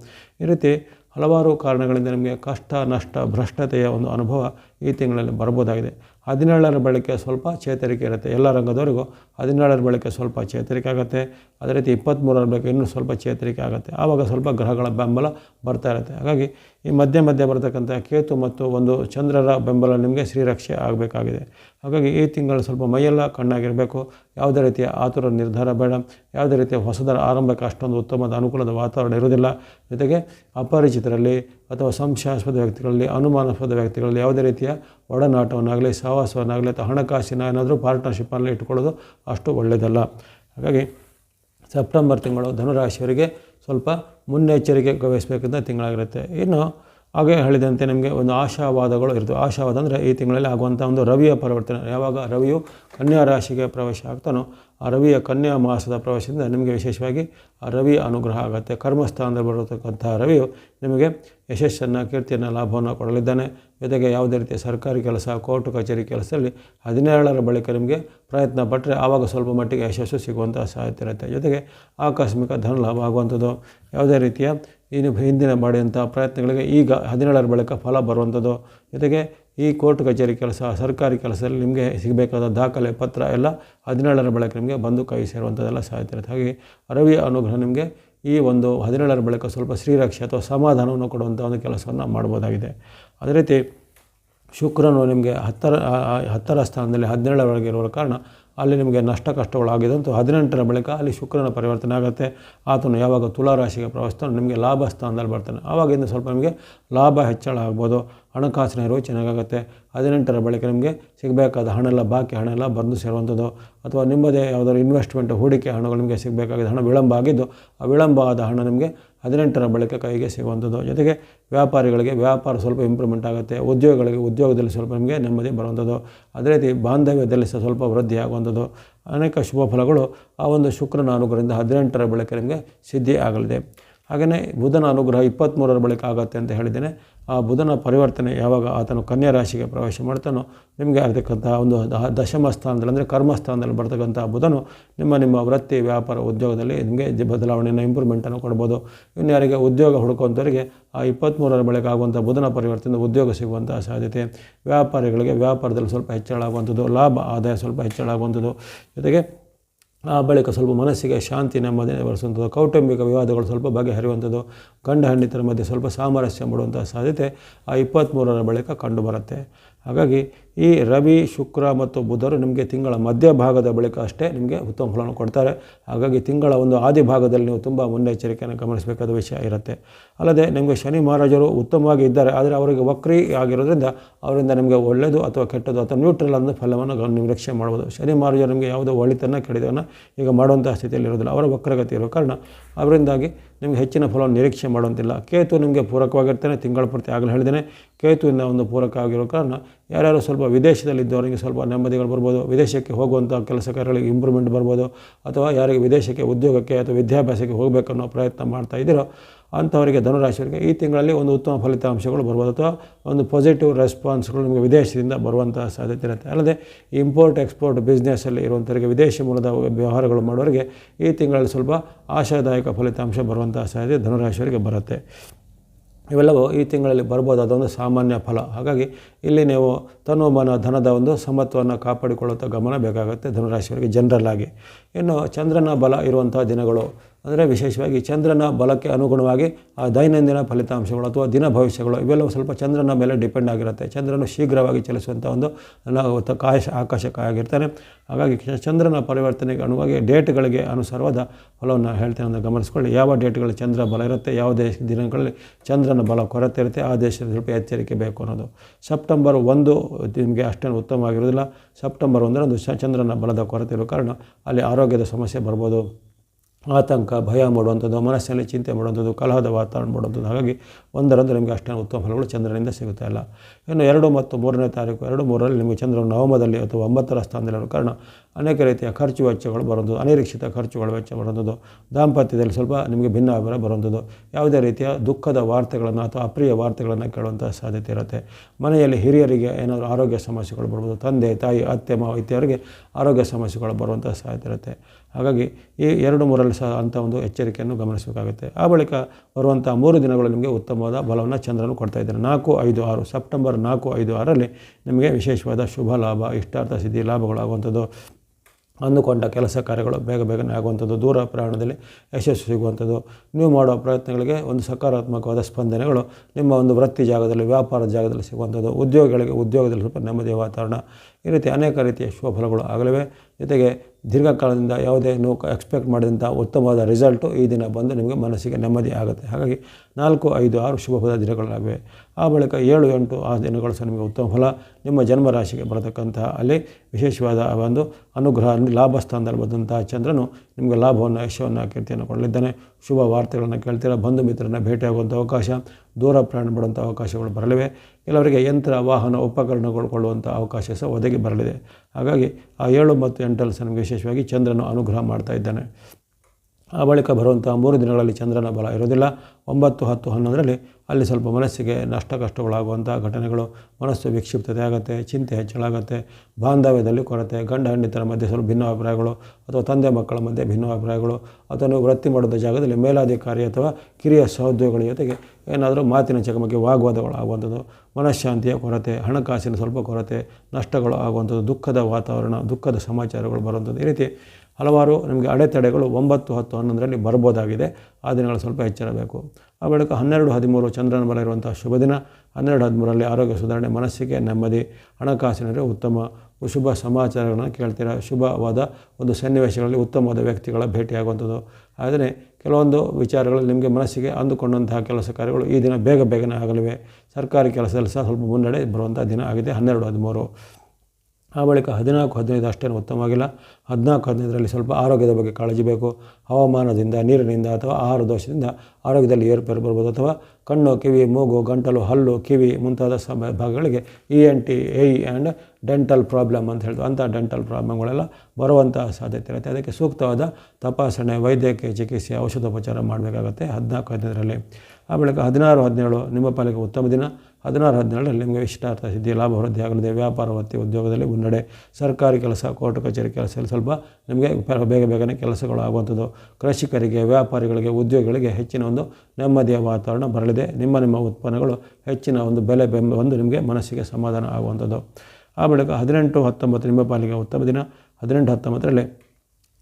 ಈ ರೀತಿ ಹಲವಾರು ಕಾರಣಗಳಿಂದ ನಿಮಗೆ ಕಷ್ಟ, ನಷ್ಟ, ಭ್ರಷ್ಟತೆಯ ಒಂದು ಅನುಭವ ಈ ತಿಂಗಳಲ್ಲಿ ಬರ್ಬೋದಾಗಿದೆ. ಹದಿನೇಳರ ಬಳಿಕೆ ಸ್ವಲ್ಪ ಚೇತರಿಕೆ ಇರುತ್ತೆ ಎಲ್ಲ ರಂಗದವರಿಗೂ. ಹದಿನೇಳರ ಬಳಿಕೆ ಸ್ವಲ್ಪ ಚೇತರಿಕೆ ಆಗುತ್ತೆ. ಅದೇ ರೀತಿ ಇಪ್ಪತ್ತ್ಮೂರರ ಬಳಿಕೆ ಇನ್ನೂ ಸ್ವಲ್ಪ ಚೇತರಿಕೆ ಆಗುತ್ತೆ. ಆವಾಗ ಸ್ವಲ್ಪ ಗ್ರಹಗಳ ಬೆಂಬಲ ಬರ್ತಾ ಇರುತ್ತೆ. ಹಾಗಾಗಿ ಈ ಮಧ್ಯೆ ಮಧ್ಯೆ ಬರತಕ್ಕಂಥ ಕೇತು ಮತ್ತು ಒಂದು ಚಂದ್ರರ ಬೆಂಬಲ ನಿಮಗೆ ಶ್ರೀರಕ್ಷೆ ಆಗಬೇಕಾಗಿದೆ. ಹಾಗಾಗಿ ಈ ತಿಂಗಳು ಸ್ವಲ್ಪ ಮೈಯೆಲ್ಲ ಕಣ್ಣಾಗಿರಬೇಕು. ಯಾವುದೇ ರೀತಿಯ ಆತುರ ನಿರ್ಧಾರ ಬೇಡ. ಯಾವುದೇ ರೀತಿಯ ಹೊಸದರ ಆರಂಭಕ್ಕೆ ಅಷ್ಟೊಂದು ಉತ್ತಮದ ಅನುಕೂಲದ ವಾತಾವರಣ ಇರುವುದಿಲ್ಲ. ಜೊತೆಗೆ ಅಪರಿಚಿತರಲ್ಲಿ ಅಥವಾ ಸಂಶಯಾಸ್ಪದ ವ್ಯಕ್ತಿಗಳಲ್ಲಿ, ಅನುಮಾನಾಸ್ಪದ ವ್ಯಕ್ತಿಗಳಲ್ಲಿ ಯಾವುದೇ ರೀತಿಯ ಒಡನಾಟವನ್ನಾಗಲಿ ಸಹವಾಸವನ್ನಾಗಲಿ ಅಥವಾ ಹಣಕಾಸಿನ ಏನಾದರೂ ಪಾರ್ಟ್ನರ್ಶಿಪ್ಪಲ್ಲಿ ಇಟ್ಕೊಳ್ಳೋದು ಅಷ್ಟು ಒಳ್ಳೆಯದಲ್ಲ. ಹಾಗಾಗಿ ಸೆಪ್ಟೆಂಬರ್ ತಿಂಗಳು ಧನುರಾಶಿಯವರಿಗೆ ಸ್ವಲ್ಪ ಮುನ್ನೆಚ್ಚರಿಕೆ ವಹಿಸಬೇಕಂತ ತಿಂಗಳಾಗಿರುತ್ತೆ. ಇನ್ನು ಹಾಗೆ ಹೇಳಿದಂತೆ ನಮಗೆ ಒಂದು ಆಶಾವಾದಗಳು ಇರ್ತವೆ. ಆಶಾವಾದ ಅಂದರೆ ಈ ತಿಂಗಳಲ್ಲಿ ಆಗುವಂಥ ಒಂದು ರವಿಯ ಪರಿವರ್ತನೆ. ಯಾವಾಗ ರವಿಯು ಕನ್ಯಾ ರಾಶಿಗೆ ಪ್ರವೇಶ ಆಗ್ತಾನೋ ಆ ರವಿಯ ಕನ್ಯಾ ಮಾಸದ ಪ್ರವೇಶದಿಂದ ನಿಮಗೆ ವಿಶೇಷವಾಗಿ ಆ ರವಿ ಅನುಗ್ರಹ ಆಗುತ್ತೆ. ಕರ್ಮಸ್ಥಾನದಲ್ಲಿ ಬರತಕ್ಕಂತಹ ರವಿಯು ನಿಮಗೆ ಯಶಸ್ಸನ್ನು, ಕೀರ್ತಿಯನ್ನು, ಲಾಭವನ್ನು ಕೊಡಲಿದ್ದಾನೆ. ಜೊತೆಗೆ ಯಾವುದೇ ರೀತಿಯ ಸರ್ಕಾರಿ ಕೆಲಸ, ಕೋರ್ಟು, ಕಚೇರಿ ಕೆಲಸದಲ್ಲಿ ಹದಿನೇಳರ ಬಳಿಕ ನಿಮಗೆ ಪ್ರಯತ್ನ ಪಟ್ಟರೆ ಆವಾಗ ಸ್ವಲ್ಪ ಮಟ್ಟಿಗೆ ಯಶಸ್ಸು ಸಿಗುವಂತಹ ಸಾಧ್ಯತೆ ಇರುತ್ತೆ. ಜೊತೆಗೆ ಆಕಸ್ಮಿಕ ಧನ ಲಾಭ ಆಗುವಂಥದ್ದು, ಯಾವುದೇ ರೀತಿಯ ಇನ್ನು ಹಿಂದಿನ ಮಾಡಿದಂಥ ಪ್ರಯತ್ನಗಳಿಗೆ ಈಗ ಹದಿನೇಳರ ಬಳಿಕ ಫಲ ಬರುವಂಥದ್ದು. ಜೊತೆಗೆ ಈ ಕೋರ್ಟ್ ಕಚೇರಿ ಕೆಲಸ, ಸರ್ಕಾರಿ ಕೆಲಸದಲ್ಲಿ ನಿಮಗೆ ಸಿಗಬೇಕಾದ ದಾಖಲೆ, ಪತ್ರ ಎಲ್ಲ ಹದಿನೇಳರ ಬಳಿಕ ನಿಮಗೆ ಬಂದು ಕೈ ಸೇರುವಂಥದ್ದೆಲ್ಲ ಸಾಧ್ಯ ಇರುತ್ತೆ. ಹಾಗೆ ರವಿಯ ಅನುಗ್ರಹ ನಿಮಗೆ ಈ ಒಂದು ಹದಿನೇಳರ ಬಳಿಕ ಸ್ವಲ್ಪ ಶ್ರೀರಕ್ಷೆ ಅಥವಾ ಸಮಾಧಾನವನ್ನು ಕೊಡುವಂಥ ಒಂದು ಕೆಲಸವನ್ನು ಮಾಡ್ಬೋದಾಗಿದೆ. ಅದೇ ರೀತಿ ಶುಕ್ರನು ನಿಮಗೆ ಹತ್ತರ ಹತ್ತರ ಸ್ಥಾನದಲ್ಲಿ ಹದಿನೇಳರವರೆಗೆ ಇರುವ ಕಾರಣ ಅಲ್ಲಿ ನಿಮಗೆ ನಷ್ಟ ಕಷ್ಟಗಳಾಗಿದ್ದಂತೂ ಹದಿನೆಂಟರ ಬಳಿಕ ಅಲ್ಲಿ ಶುಕ್ರನ ಪರಿವರ್ತನೆ ಆಗುತ್ತೆ. ಆತನು ಯಾವಾಗ ತುಲಾರಾಶಿಗೆ ಪ್ರವೇಶಿಸ್ತಾನೋ ನಿಮಗೆ ಲಾಭ ಸ್ಥಾನದಲ್ಲಿ ಬರ್ತಾನೆ. ಆವಾಗಿಂದ ಸ್ವಲ್ಪ ನಿಮಗೆ ಲಾಭ ಹೆಚ್ಚಳ ಆಗ್ಬೋದು. ಹಣಕಾಸಿನ ಇರುವ ಚೆನ್ನಾಗಾಗುತ್ತೆ ಹದಿನೆಂಟರ ಬಳಿಕ ನಿಮಗೆ ಸಿಗಬೇಕಾದ ಹಣ ಎಲ್ಲ ಬಾಕಿ ಹಣ ಎಲ್ಲ ಬಂದು ಸೇರುವಂಥದ್ದು. ಅಥವಾ ನಿಮ್ಮದೇ ಯಾವುದಾದ್ರು ಇನ್ವೆಸ್ಟ್ಮೆಂಟ್ ಹೂಡಿಕೆ ಹಣಗಳು ನಿಮಗೆ ಸಿಗಬೇಕಾಗಿದ್ದ, ಹಣ ವಿಳಂಬ ಆಗಿದ್ದು, ಆ ವಿಳಂಬ ಆದ ಹಣ ನಿಮಗೆ ಹದಿನೆಂಟರ ಬಳಿಕ ಕೈಗೆ ಸಿಗುವಂಥದ್ದು. ಜೊತೆಗೆ ವ್ಯಾಪಾರಿಗಳಿಗೆ ವ್ಯಾಪಾರ ಸ್ವಲ್ಪ ಇಂಪ್ರೂವ್ಮೆಂಟ್ ಆಗುತ್ತೆ. ಉದ್ಯೋಗಗಳಿಗೆ ಉದ್ಯೋಗದಲ್ಲಿ ಸ್ವಲ್ಪ ನಿಮಗೆ ನೆಮ್ಮದಿ ಬರುವಂಥದ್ದು. ಅದೇ ರೀತಿ ಬಾಂಧವ್ಯದಲ್ಲಿ ಸಹ ಸ್ವಲ್ಪ ವೃದ್ಧಿ ಆಗುವಂಥದ್ದು. ಅನೇಕ ಶುಭ ಫಲಗಳು ಆ ಒಂದು ಶುಕ್ರನ ಅನುಗ್ರಹದಿಂದ ಹದಿನೆಂಟರ ಬಳಿಕ ನಿಮಗೆ ಸಿದ್ಧಿ ಆಗಲಿದೆ. ಹಾಗೆಯೇ ಬುಧನ ಅನುಗ್ರಹ ಇಪ್ಪತ್ತ್ಮೂರರ ಬಳಿಕ ಆಗುತ್ತೆ ಅಂತ ಹೇಳಿದ್ದೇನೆ. ಆ ಬುಧನ ಪರಿವರ್ತನೆ ಯಾವಾಗ ಆತನು ಕನ್ಯಾ ರಾಶಿಗೆ ಪ್ರವೇಶ ಮಾಡ್ತಾನೋ ನಿಮಗೆ ಆಗಿರ್ತಕ್ಕಂಥ ಒಂದು ದಶಮ ಸ್ಥಾನದಲ್ಲಿ ಅಂದರೆ ಕರ್ಮಸ್ಥಾನದಲ್ಲಿ ಬರ್ತಕ್ಕಂಥ ಬುಧನು ನಿಮ್ಮ ನಿಮ್ಮ ವೃತ್ತಿ, ವ್ಯಾಪಾರ, ಉದ್ಯೋಗದಲ್ಲಿ ನಿಮಗೆ ಬದಲಾವಣೆಯನ್ನು ಇಂಪ್ರೂವ್ಮೆಂಟನ್ನು ಕೊಡ್ಬೋದು. ಇನ್ನು ಯಾರಿಗೆ ಉದ್ಯೋಗ ಹುಡುಕುವಂಥವರಿಗೆ ಆ ಇಪ್ಪತ್ತ್ಮೂರರ ಬಳಿಕ ಆಗುವಂಥ ಬುಧನ ಪರಿವರ್ತನೆ ಉದ್ಯೋಗ ಸಿಗುವಂಥ ಸಾಧ್ಯತೆ. ವ್ಯಾಪಾರಿಗಳಿಗೆ ವ್ಯಾಪಾರದಲ್ಲಿ ಸ್ವಲ್ಪ ಹೆಚ್ಚಳ ಆಗುವಂಥದ್ದು ಲಾಭ, ಆದಾಯ ಸ್ವಲ್ಪ ಹೆಚ್ಚಳ ಆಗುವಂಥದ್ದು ಜೊತೆಗೆ ಆ ಬಳಿಕ ಸ್ವಲ್ಪ ಮನಸ್ಸಿಗೆ ಶಾಂತಿ, ನೆಮ್ಮದಿ ಬರೆಸುವಂಥದ್ದು ಕೌಟುಂಬಿಕ ವಿವಾದಗಳು ಸ್ವಲ್ಪ ಬಗೆಹರಿಯುವಂಥದ್ದು, ಗಂಡ ಹೆಂಡಿತರ ಮಧ್ಯೆ ಸ್ವಲ್ಪ ಸಾಮರಸ್ಯ ಮೂಡುವಂಥ ಸಾಧ್ಯತೆ ಆ ಇಪ್ಪತ್ತ್ಮೂರರ ಬಳಿಕ ಕಂಡುಬರುತ್ತೆ ಹಾಗಾಗಿ ಈ ರವಿ, ಶುಕ್ರ ಮತ್ತು ಬುಧರು ನಿಮಗೆ ತಿಂಗಳ ಮಧ್ಯಭಾಗದ ಬಳಿಕ ಅಷ್ಟೇ ನಿಮಗೆ ಉತ್ತಮ ಫಲವನ್ನು ಕೊಡ್ತಾರೆ. ಹಾಗಾಗಿ ತಿಂಗಳ ಒಂದು ಆದಿ ಭಾಗದಲ್ಲಿ ನೀವು ತುಂಬ ಮುನ್ನೆಚ್ಚರಿಕೆಯನ್ನು ಗಮನಿಸಬೇಕಾದ ವಿಷಯ ಇರುತ್ತೆ. ಅಲ್ಲದೆ ನಿಮಗೆ ಶನಿ ಮಹಾರಾಜರು ಉತ್ತಮವಾಗಿ ಇದ್ದಾರೆ. ಆದರೆ ಅವರಿಗೆ ವಕ್ರಿ ಆಗಿರೋದ್ರಿಂದ ಅವರಿಂದ ನಿಮಗೆ ಒಳ್ಳೆಯದು ಅಥವಾ ಕೆಟ್ಟದ್ದು ಅಥವಾ ನ್ಯೂಟ್ರಲ್ ಅನ್ನೋ ಫಲವನ್ನು ನಿರೀಕ್ಷೆ ಮಾಡ್ಬೋದು. ಶನಿ ಮಹಾರಾಜರು ನಿಮಗೆ ಯಾವುದೋ ಒಳಿತನ್ನು ಕೆಡಿದನ್ನು ಈಗ ಮಾಡುವಂಥ ಸ್ಥಿತಿಯಲ್ಲಿ ಇರೋದಿಲ್ಲ ಅವರ ವಕ್ರಗತಿ ಇರೋ ಕಾರಣ ಅವರಿಂದಾಗಿ ನಿಮಗೆ ಹೆಚ್ಚಿನ ಫಲವನ್ನು ನಿರೀಕ್ಷೆ ಮಾಡುವಂತಿಲ್ಲ. ಕೇತು ನಿಮಗೆ ಪೂರಕವಾಗಿರ್ತಾನೆ, ತಿಂಗಳ ಪೂರ್ತಿ ಆಗಲೇ ಹೇಳಿದ್ದೇನೆ. ಕೇತುವಿನ ಒಂದು ಪೂರಕ ಆಗಿರೋ ಕಾರಣ ಯಾರ್ಯಾರು ಸ್ವಲ್ಪ ವಿದೇಶದಲ್ಲಿದ್ದವರಿಗೆ ಸ್ವಲ್ಪ ನೆಮ್ಮದಿಗಳು ಬರ್ಬೋದು, ವಿದೇಶಕ್ಕೆ ಹೋಗುವಂಥ ಕೆಲಸ ಕಾರ್ಯಗಳಿಗೆ ಇಂಪ್ರೂವ್ಮೆಂಟ್ ಬರ್ಬೋದು, ಅಥವಾ ಯಾರಿಗೆ ವಿದೇಶಕ್ಕೆ, ಉದ್ಯೋಗಕ್ಕೆ ಅಥವಾ ವಿದ್ಯಾಭ್ಯಾಸಕ್ಕೆ ಹೋಗಬೇಕನ್ನೋ ಪ್ರಯತ್ನ ಮಾಡ್ತಾ ಇದ್ದೀರೋ ಅಂಥವರಿಗೆ ಧನುರಾಶಿಯವರಿಗೆ ಈ ತಿಂಗಳಲ್ಲಿ ಒಂದು ಉತ್ತಮ ಫಲಿತಾಂಶಗಳು ಬರ್ಬೋದು ಅಥವಾ ಒಂದು ಪಾಸಿಟಿವ್ ರೆಸ್ಪಾನ್ಸ್ಗಳು ನಿಮಗೆ ವಿದೇಶದಿಂದ ಬರುವಂಥ ಸಾಧ್ಯತೆ ಇರುತ್ತೆ. ಅಲ್ಲದೆ ಇಂಪೋರ್ಟ್ ಎಕ್ಸ್ಪೋರ್ಟ್ ಬಿಸ್ನೆಸ್ಸಲ್ಲಿ ಇರುವಂಥವರಿಗೆ ವಿದೇಶಿ ಮೂಲದ ವ್ಯವಹಾರಗಳು ಮಾಡೋರಿಗೆ ಈ ತಿಂಗಳಲ್ಲಿ ಸ್ವಲ್ಪ ಆಶಾದಾಯಕ ಫಲಿತಾಂಶ ಬರುವಂಥ ಸಾಧ್ಯತೆ ಧನುರಾಶಿಯವರಿಗೆ ಬರುತ್ತೆ. ಇವೆಲ್ಲವೂ ಈ ತಿಂಗಳಲ್ಲಿ ಬರ್ಬೋದಾದ ಒಂದು ಸಾಮಾನ್ಯ ಫಲ. ಹಾಗಾಗಿ ಇಲ್ಲಿ ನೀವು ತನು ಮನ ಧನದ ಒಂದು ಸಮತ್ವವನ್ನು ಕಾಪಾಡಿಕೊಳ್ಳುತ್ತಾ ಗಮನ ಬೇಕಾಗುತ್ತೆ ಧನುರಾಶಿಯವರಿಗೆ ಜನರಲ್ ಆಗಿ. ಇನ್ನು ಚಂದ್ರನ ಬಲ ಇರುವಂಥ ದಿನಗಳು ಅಂದರೆ ವಿಶೇಷವಾಗಿ ಚಂದ್ರನ ಬಲಕ್ಕೆ ಅನುಗುಣವಾಗಿ ಆ ದೈನಂದಿನ ಫಲಿತಾಂಶಗಳು ಅಥವಾ ದಿನ ಭವಿಷ್ಯಗಳು ಇವೆಲ್ಲವೂ ಸ್ವಲ್ಪ ಚಂದ್ರನ ಮೇಲೆ ಡಿಪೆಂಡ್ ಆಗಿರುತ್ತೆ. ಚಂದ್ರನು ಶೀಘ್ರವಾಗಿ ಚಲಿಸುವಂಥ ಒಂದು ಕಾಯಶ ತ- ಕಾಶ ಆಕಾಶಕ ಆಗಿರ್ತಾನೆ. ಹಾಗಾಗಿ ಚಂದ್ರನ ಪರಿವರ್ತನೆಗೆ ಅನುವಾಗಿ ಡೇಟ್ಗಳಿಗೆ ಅನುಸಾರವಾದ ಫಲವನ್ನು ಹೇಳ್ತೇನೆ ಅಂತ ಗಮನಿಸ್ಕೊಳ್ಳಿ. ಯಾವ ಡೇಟ್ಗಳಲ್ಲಿ ಚಂದ್ರ ಬಲ ಇರುತ್ತೆ, ಯಾವ ದೇಶ ದಿನಗಳಲ್ಲಿ ಚಂದ್ರನ ಬಲ ಕೊರತೆ ಇರುತ್ತೆ, ಆ ದೇಶದ ಸ್ವಲ್ಪ ಎಚ್ಚರಿಕೆ ಬೇಕು ಅನ್ನೋದು. ಸೆಪ್ಟೆಂಬರ್ ಒಂದು ನಿಮಗೆ ಅಷ್ಟೇನು ಉತ್ತಮವಾಗಿರೋದಿಲ್ಲ ಸೆಪ್ಟೆಂಬರ್ ಒಂದರಂದು ಚಂದ್ರನ ಬಲದ ಕೊರತೆ ಇರೋ ಕಾರಣ ಅಲ್ಲಿ ಆರೋಗ್ಯದ ಸಮಸ್ಯೆ ಬರ್ಬೋದು. ಆತಂಕ, ಭಯ ಮಾಡುವಂಥದ್ದು, ಮನಸ್ಸಿನಲ್ಲಿ ಚಿಂತೆ ಮಾಡುವಂಥದ್ದು, ಕಲಹದ ವಾತಾವರಣ ಮಾಡುವಂಥದ್ದು. ಹಾಗಾಗಿ ಒಂದರಂದು ನಿಮಗೆ ಅಷ್ಟೇ ಉತ್ತಮ ಫಲಗಳು ಚಂದ್ರನಿಂದ ಸಿಗುತ್ತಾ ಇಲ್ಲ ಇನ್ನು ಎರಡು ಮತ್ತು ಮೂರನೇ ತಾರೀಕು, ಎರಡು ಮೂರರಲ್ಲಿ ನಿಮಗೆ ಚಂದ್ರನು ನವಮದಲ್ಲಿ ಅಥವಾ ಒಂಬತ್ತರ ಸ್ಥಾನದಲ್ಲಿರೋ ಕಾರಣ ಅನೇಕ ರೀತಿಯ ಖರ್ಚು ವೆಚ್ಚಗಳು ಬರುವಂಥದ್ದು, ಅನಿರೀಕ್ಷಿತ ಖರ್ಚುಗಳ ವೆಚ್ಚ ಬರುವಂಥದ್ದು, ದಾಂಪತ್ಯದಲ್ಲಿ ಸ್ವಲ್ಪ ನಿಮಗೆ ಭಿನ್ನಾಭಿಪ್ರಾಯ ಬರುವಂಥದ್ದು. ಯಾವುದೇ ರೀತಿಯ ದುಃಖದ ವಾರ್ತೆಗಳನ್ನು ಅಥವಾ ಅಪ್ರಿಯ ವಾರ್ತೆಗಳನ್ನು ಕೇಳುವಂಥ ಸಾಧ್ಯತೆ ಇರುತ್ತೆ. ಮನೆಯಲ್ಲಿ ಹಿರಿಯರಿಗೆ ಏನಾದರೂ ಆರೋಗ್ಯ ಸಮಸ್ಯೆಗಳು ಬರ್ಬೋದು, ತಂದೆ, ತಾಯಿ, ಅತ್ತೆ, ಮಾವ ಇತ್ಯಾದಿಗೆ ಆರೋಗ್ಯ ಸಮಸ್ಯೆಗಳು ಬರುವಂಥ ಸಾಧ್ಯತೆ ಇರುತ್ತೆ. ಹಾಗಾಗಿ ಈ ಎರಡು ಮೂರರಲ್ಲಿ ಸಹ ಅಂಥ ಒಂದು ಎಚ್ಚರಿಕೆಯನ್ನು ಗಮನಿಸಬೇಕಾಗುತ್ತೆ. ಆ ಬಳಿಕ ಬರುವಂಥ ಮೂರು ದಿನಗಳು ನಿಮಗೆ ಉತ್ತಮವಾದ ಬಲವನ್ನು ಚಂದ್ರನು ಕೊಡ್ತಾ ಇದ್ದಾನೆ ನಾಲ್ಕು, ಐದು, ಆರು, ಸೆಪ್ಟೆಂಬರ್ ನಾಲ್ಕು, ಐದು ಆರಲ್ಲಿ ನಿಮಗೆ ವಿಶೇಷವಾದ ಶುಭ, ಲಾಭ, ಇಷ್ಟಾರ್ಥ ಸಿದ್ಧಿ ಲಾಭಗಳಾಗುವಂಥದ್ದು. ಅಂದುಕೊಂಡ ಕೆಲಸ ಕಾರ್ಯಗಳು ಬೇಗ ಬೇಗನೆ ಆಗುವಂಥದ್ದು. ದೂರ ಪ್ರಯಾಣದಲ್ಲಿ ಯಶಸ್ಸು ಸಿಗುವಂಥದ್ದು. ನೀವು ಮಾಡುವ ಪ್ರಯತ್ನಗಳಿಗೆ ಒಂದು ಸಕಾರಾತ್ಮಕವಾದ ಸ್ಪಂದನೆಗಳು ನಿಮ್ಮ ಒಂದು ವೃತ್ತಿ ಜಾಗದಲ್ಲಿ ವ್ಯಾಪಾರ ಜಾಗದಲ್ಲಿ ಸಿಗುವಂಥದ್ದು. ಉದ್ಯೋಗಿಗಳಿಗೆ ಉದ್ಯೋಗದಲ್ಲಿ ಸ್ವಲ್ಪ ನೆಮ್ಮದಿಯ ವಾತಾವರಣ. ಈ ರೀತಿ ಅನೇಕ ರೀತಿಯ ಶುಭ ಫಲಗಳು ಆಗಲಿವೆ. ಜೊತೆಗೆ ದೀರ್ಘಕಾಲದಿಂದ ಯಾವುದೇ ನೋ ಎಕ್ಸ್ಪೆಕ್ಟ್ ಮಾಡಿದಂಥ ಉತ್ತಮವಾದ ರಿಸಲ್ಟು ಈ ದಿನ ಬಂದು ನಿಮಗೆ ಮನಸ್ಸಿಗೆ ನೆಮ್ಮದಿ ಆಗುತ್ತೆ. ಹಾಗಾಗಿ ನಾಲ್ಕು, ಐದು, ಆರು ಶುಭ ಫಲದ ದಿನಗಳಾಗಿವೆ. ಆ ಬಳಿಕ ಏಳು, ಎಂಟು, ಆ ದಿನಗಳು ಸಹ ನಿಮಗೆ ಉತ್ತಮ ಫಲ ನಿಮ್ಮ ಜನ್ಮರಾಶಿಗೆ ಬರತಕ್ಕಂತಹ ಅಲ್ಲಿ ವಿಶೇಷವಾದ ಒಂದು ಅನುಗ್ರಹ, ಲಾಭ ಸ್ಥಾನದಲ್ಲಿ ಬಂದಂತಹ ಚಂದ್ರನು ನಿಮಗೆ ಲಾಭವನ್ನು, ಯಶವನ್ನು ಕೀರ್ತಿಯನ್ನು ಕೊಡಲಿದ್ದಾನೆ. ಶುಭ ವಾರ್ತೆಗಳನ್ನು ಕೇಳ್ತೀರ? ಬಂಧು ಮಿತ್ರನ ಭೇಟಿಯಾಗುವಂಥ ಅವಕಾಶ, ದೂರ ಪ್ರಯಾಣ ಮಾಡುವಂಥ ಅವಕಾಶಗಳು ಬರಲಿವೆ. ಕೆಲವರಿಗೆ ಯಂತ್ರ, ವಾಹನ ಉಪಕರಣಗಳು ಕೊಳ್ಳುವಂಥ ಅವಕಾಶ ಸಹ ಒದಗಿ ಬರಲಿದೆ. ಹಾಗಾಗಿ ಆ ಏಳು ಮತ್ತು ಎಂಟರಲ್ಲಿ ಸಹ ನಮಗೆ ವಿಶೇಷವಾಗಿ ಚಂದ್ರನು ಅನುಗ್ರಹ ಮಾಡ್ತಾ ಇದ್ದಾನೆ. ಆ ಬಳಿಕ ಬರುವಂಥ ಮೂರು ದಿನಗಳಲ್ಲಿ ಚಂದ್ರನ ಬಲ ಇರೋದಿಲ್ಲ ಒಂಬತ್ತು ಹತ್ತು ಹನ್ನೊಂದರಲ್ಲಿ ಅಲ್ಲಿ ಸ್ವಲ್ಪ ಮನಸ್ಸಿಗೆ ನಷ್ಟ ಕಷ್ಟಗಳಾಗುವಂಥ ಘಟನೆಗಳು ಮನಸ್ಸು ವಿಕ್ಷಿಪ್ತತೆ ಆಗುತ್ತೆ, ಚಿಂತೆ ಹೆಚ್ಚಳಾಗುತ್ತೆ, ಬಾಂಧವ್ಯದಲ್ಲಿ ಕೊರತೆ, ಗಂಡ ಹೆಂಡಿತರ ಮಧ್ಯೆ ಸ್ವಲ್ಪ ಭಿನ್ನಾಭಿಪ್ರಾಯಗಳು ಅಥವಾ ತಂದೆ ಮಕ್ಕಳ ಮಧ್ಯೆ ಭಿನ್ನಾಭಿಪ್ರಾಯಗಳು ಅಥವಾ ನೀವು ವೃತ್ತಿ ಮಾಡಿದ ಜಾಗದಲ್ಲಿ ಮೇಲಾಧಿಕಾರಿ ಅಥವಾ ಕಿರಿಯ ಸಹೋದ್ಯೋಗಿಗಳ ಜೊತೆಗೆ ಏನಾದರೂ ಮಾತಿನ ಚಕಮಕಿ, ವಾಗ್ವಾದಗಳು ಆಗುವಂಥದ್ದು, ಮನಃಶಾಂತಿಯ ಕೊರತೆ, ಹಣಕಾಸಿನ ಸ್ವಲ್ಪ ಕೊರತೆ, ನಷ್ಟಗಳು ಆಗುವಂಥದ್ದು, ದುಃಖದ ವಾತಾವರಣ, ದುಃಖದ ಸಮಾಚಾರಗಳು ಬರುವಂಥದ್ದು ಈ ರೀತಿ ಹಲವಾರು ನಿಮಗೆ ಅಡೆತಡೆಗಳು ಒಂಬತ್ತು ಹತ್ತು ಹನ್ನೊಂದರಲ್ಲಿ ಬರ್ಬೋದಾಗಿದೆ. ಆ ದಿನಗಳು ಸ್ವಲ್ಪ ಹೆಚ್ಚಿರಬೇಕು ಆ ಬಳಿಕ ಹನ್ನೆರಡು ಹದಿಮೂರು ಚಂದ್ರನ ಬಲ ಇರುವಂಥ ಶುಭ ದಿನ. ಹನ್ನೆರಡು ಹದಿಮೂರರಲ್ಲಿ ಆರೋಗ್ಯ ಸುಧಾರಣೆ, ಮನಸ್ಸಿಗೆ ನೆಮ್ಮದಿ, ಹಣಕಾಸಿನಲ್ಲಿ ಉತ್ತಮ ಶುಭ ಸಮಾಚಾರಗಳನ್ನು ಕೇಳ್ತೀರಾ? ಶುಭವಾದ ಒಂದು ಸನ್ನಿವೇಶಗಳಲ್ಲಿ ಉತ್ತಮವಾದ ವ್ಯಕ್ತಿಗಳ ಭೇಟಿಯಾಗುವಂಥದ್ದು. ಆದರೆ ಕೆಲವೊಂದು ವಿಚಾರಗಳು ನಿಮಗೆ ಮನಸ್ಸಿಗೆ ಅಂದುಕೊಂಡಂತಹ ಕೆಲಸ ಕಾರ್ಯಗಳು ಈ ದಿನ ಬೇಗ ಬೇಗನೆ ಆಗಲಿವೆ. ಸರ್ಕಾರಿ ಕೆಲಸದಲ್ಲಿ ಸಹ ಸ್ವಲ್ಪ ಮುನ್ನಡೆ ಬರುವಂಥ ದಿನ ಆಗಿದೆ. ಹನ್ನೆರಡು ಹದಿಮೂರು. ಆ ಬಳಿಕ ಹದಿನಾಲ್ಕು, ಹದಿನೈದು ಅಷ್ಟೇನು ಉತ್ತಮವಾಗಿಲ್ಲ. ಹದಿನಾಲ್ಕು, ಹದಿನೈದರಲ್ಲಿ ಸ್ವಲ್ಪ ಆರೋಗ್ಯದ ಬಗ್ಗೆ ಕಾಳಜಿ ಬೇಕು. ಹವಾಮಾನದಿಂದ, ನೀರಿನಿಂದ ಅಥವಾ ಆಹಾರ ದೋಷದಿಂದ ಆರೋಗ್ಯದಲ್ಲಿ ಏರುಪೇರು ಬರ್ಬೋದು ಅಥವಾ ಕಣ್ಣು, ಕಿವಿ, ಮೂಗು, ಗಂಟಲು, ಹಲ್ಲು, ಕಿವಿ ಮುಂತಾದ ಸ ಭಾಗಗಳಿಗೆ E N T uh and dental problem ಅಂತ ಹೇಳ್ತೀವಿ. ಅಂಥ ಡೆಂಟಲ್ ಪ್ರಾಬ್ಲಮ್ಗಳೆಲ್ಲ ಬರುವಂಥ ಸಾಧ್ಯತೆ ಇರುತ್ತೆ. ಅದಕ್ಕೆ ಸೂಕ್ತವಾದ ತಪಾಸಣೆ, ವೈದ್ಯಕೀಯ ಚಿಕಿತ್ಸೆ, ಔಷಧೋಪಚಾರ ಮಾಡಬೇಕಾಗತ್ತೆ ಹದಿನಾಲ್ಕು, ಹದಿನೈದರಲ್ಲಿ. ಆ ಬಳಿಕ ಹದಿನಾರು, ಹದಿನೇಳು ನಿಮ್ಮ ಪಾಲಿಗೆ ಉತ್ತಮ ದಿನ. ಹದಿನಾರು ಹದಿನೇಳರಲ್ಲಿ ನಿಮಗೆ ಇಷ್ಟಾರ್ಥ ಸಿದ್ಧಿ, ಲಾಭ, ವೃದ್ಧಿ ಆಗಲಿದೆ ವ್ಯಾಪಾರ ವೃತ್ತಿ ಉದ್ಯೋಗದಲ್ಲಿ ಮುನ್ನಡೆ, ಸರ್ಕಾರಿ ಕೆಲಸ, ಕೋರ್ಟ್, ಕಚೇರಿ ಕೆಲಸದಲ್ಲಿ ಸ್ವಲ್ಪ ನಿಮಗೆ ಬೇಗ, ಬೇಗನೆ ಕೆಲಸಗಳು ಆಗುವಂಥದ್ದು. ಕೃಷಿಕರಿಗೆ, ವ್ಯಾಪಾರಿಗಳಿಗೆ, ಉದ್ಯೋಗಿಗಳಿಗೆ ಹೆಚ್ಚಿನ ಒಂದು ನೆಮ್ಮದಿಯ ವಾತಾವರಣ ಬರಲಿದೆ. ನಿಮ್ಮ ನಿಮ್ಮ ಉತ್ಪನ್ನಗಳು ಹೆಚ್ಚಿನ ಒಂದು ಬೆಲೆ ಬೆಂಬ, ಒಂದು ನಿಮಗೆ ಮನಸ್ಸಿಗೆ ಸಮಾಧಾನ ಆಗುವಂಥದ್ದು. ಆ ಬಳಿಕ ಹದಿನೆಂಟು, ಹತ್ತೊಂಬತ್ತು ನಿಮ್ಮ ಪಾಲಿಗೆ ಉತ್ತಮ ದಿನ. ಹದಿನೆಂಟು, ಹತ್ತೊಂಬತ್ತರಲ್ಲಿ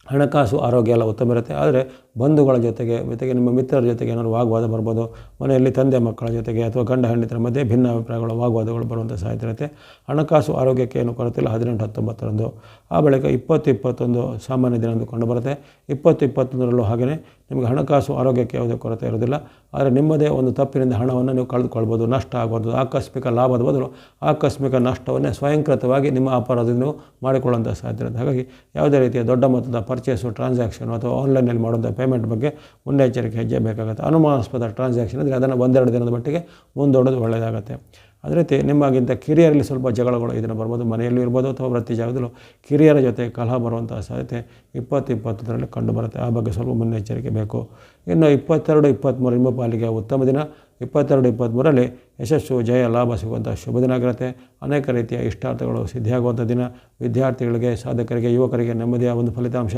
ಹಣಕಾಸು, ಆರೋಗ್ಯ ಎಲ್ಲ ಉತ್ತಮ ಇರುತ್ತೆ. ಆದರೆ ಬಂಧುಗಳ ಜೊತೆಗೆ ಜೊತೆಗೆ ನಿಮ್ಮ ಮಿತ್ರರ ಜೊತೆಗೆ ಏನಾದರೂ ವಾಗ್ವಾದ ಬರ್ಬೋದು? ಮನೆಯಲ್ಲಿ ತಂದೆ ಮಕ್ಕಳ ಜೊತೆಗೆ ಅಥವಾ ಗಂಡ ಹೆಂಡತಿರ ಮಧ್ಯೆ ಭಿನ್ನ ಅಭಿಪ್ರಾಯಗಳು ವಾಗ್ವಾದಗಳು ಬರುವಂಥ ಸಾಧ್ಯತೆ ಹಣಕಾಸು ಆರೋಗ್ಯಕ್ಕೆ ಏನು ಕೊರತೆ ಇಲ್ಲ. ಹದಿನೆಂಟು ಹತ್ತೊಂಬತ್ತರಂದು. ಆ ಬಳಿಕ ಇಪ್ಪತ್ತು ಇಪ್ಪತ್ತೊಂದು ಸಾಮಾನ್ಯ ದಿನ ಕಂಡು ಬರುತ್ತೆ. ಇಪ್ಪತ್ತು ಇಪ್ಪತ್ತೊಂದರಲ್ಲೂ ಹಾಗೆಯೇ ನಿಮಗೆ ಹಣಕಾಸು ಆರೋಗ್ಯಕ್ಕೆ ಯಾವುದೇ ಕೊರತೆ ಇರೋದಿಲ್ಲ ಆದರೆ ನಿಮ್ಮದೇ ಒಂದು ತಪ್ಪಿನಿಂದ ಹಣವನ್ನು ನೀವು ಕಳೆದುಕೊಳ್ಬೋದು. ನಷ್ಟ ಆಗ್ಬೋದು ಆಕಸ್ಮಿಕ ಲಾಭದ ಬದಲು ಆಕಸ್ಮಿಕ ನಷ್ಟವನ್ನೇ ಸ್ವಯಂಕೃತವಾಗಿ ನಿಮ್ಮ ಅಪರಾಧದಿಂದ ನೀವು ಮಾಡಿಕೊಳ್ಳುವಂಥ ಸಾಧ್ಯತೆ ಹಾಗಾಗಿ ಯಾವುದೇ ರೀತಿಯ ದೊಡ್ಡ ಮೊತ್ತದ ಪರ್ಚೇಸು, ಟ್ರಾನ್ಸಾಕ್ಷನ್ ಅಥವಾ ಆನ್ಲೈನಲ್ಲಿ ಮಾಡುವಂಥ ಪೇಮೆಂಟ್ ಬಗ್ಗೆ ಮುನ್ನೆಚ್ಚರಿಕೆ ಹೆಜ್ಜೆ ಬೇಕಾಗುತ್ತೆ ಅನುಮಾನಾಸ್ಪದ ಟ್ರಾನ್ಸಾಕ್ಷನ್ ಅಂದರೆ ಅದನ್ನು ಒಂದೆರಡು ದಿನದ ಮಟ್ಟಿಗೆ ಮುಂದೂಡೋದು ಒಳ್ಳೆಯದಾಗುತ್ತೆ ಅದೇ ರೀತಿ ನಿಮಗಿಂತ ಕಿರಿಯರಲ್ಲಿ ಸ್ವಲ್ಪ ಜಗಳಗಳು ಇದನ್ನು ಬರ್ಬೋದು, ಮನೆಯಲ್ಲೂ ಇರ್ಬೋದು ಅಥವಾ ವೃತ್ತಿ ಜಾಗದಲ್ಲೂ ಕಿರಿಯರ ಜೊತೆ ಕಲಹ ಬರುವಂಥ ಸಾಧ್ಯತೆ ಇಪ್ಪತ್ತು ಇಪ್ಪತ್ತರಲ್ಲಿ ಕಂಡುಬರುತ್ತೆ ಆ ಬಗ್ಗೆ ಸ್ವಲ್ಪ ಮುನ್ನೆಚ್ಚರಿಕೆ ಬೇಕು. ಇನ್ನು ಇಪ್ಪತ್ತೆರಡು ಇಪ್ಪತ್ತ್ಮೂರು ನಿಮ್ಮ ಪಾಲಿಗೆ ಉತ್ತಮ ದಿನ. ಇಪ್ಪತ್ತೆರಡು, ಇಪ್ಪತ್ತ್ಮೂರರಲ್ಲಿ ಯಶಸ್ಸು, ಜಯ, ಲಾಭ ಸಿಗುವಂಥ ಶುಭ ದಿನ ಆಗಿರುತ್ತೆ ಅನೇಕ ರೀತಿಯ ಇಷ್ಟಾರ್ಥಗಳು ಸಿದ್ಧಿಯಾಗುವಂಥ ದಿನ. ವಿದ್ಯಾರ್ಥಿಗಳಿಗೆ, ಸಾಧಕರಿಗೆ, ಯುವಕರಿಗೆ ನೆಮ್ಮದಿಯ ಒಂದು ಫಲಿತಾಂಶ.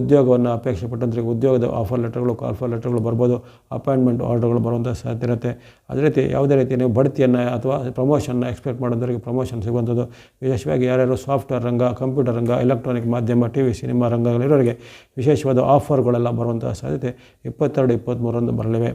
ಉದ್ಯೋಗವನ್ನು ಅಪೇಕ್ಷೆ ಪಟ್ಟಂತರಿಗೆ ಉದ್ಯೋಗದ ಆಫರ್ ಲೆಟರ್ಗಳು ಕಾಲ್ಫರ್ ಲೆಟರ್ಗಳು ಬರ್ಬೋದು. ಅಪಾಯಿಂಟ್ಮೆಂಟ್ ಆರ್ಡರ್ಗಳು ಬರುವಂಥ ಸಾಧ್ಯತೆ ಇರುತ್ತೆ. ಅದೇ ರೀತಿ ಯಾವುದೇ ರೀತಿ ನೀವು ಬಡ್ತಿಯನ್ನು ಅಥವಾ ಪ್ರಮೋಷನ್ನ ಎಕ್ಸ್ಪೆಕ್ಟ್ ಮಾಡೋದರಿಗೆ ಪ್ರಮೋಷನ್ ಸಿಗುವಂಥದ್ದು. ವಿಶೇಷವಾಗಿ ಯಾರ್ಯಾರು ಸಾಫ್ಟ್ವೇರ್ ರಂಗ ಕಂಪ್ಯೂಟರ್ ರಂಗ ಎಲೆಕ್ಟ್ರಾನಿಕ್ ಮಾಧ್ಯಮ ಟಿ ವಿ ಸಿನಿಮಾ ರಂಗಗಳಿರೋರಿಗೆ ವಿಶೇಷವಾದ ಆಫರ್ಗಳೆಲ್ಲ ಬರುವಂಥ ಸಾಧ್ಯತೆ ಇಪ್ಪತ್ತೆರಡು, ಇಪ್ಪತ್ತ್ಮೂರರಂದು ಬರಲಿವೆ.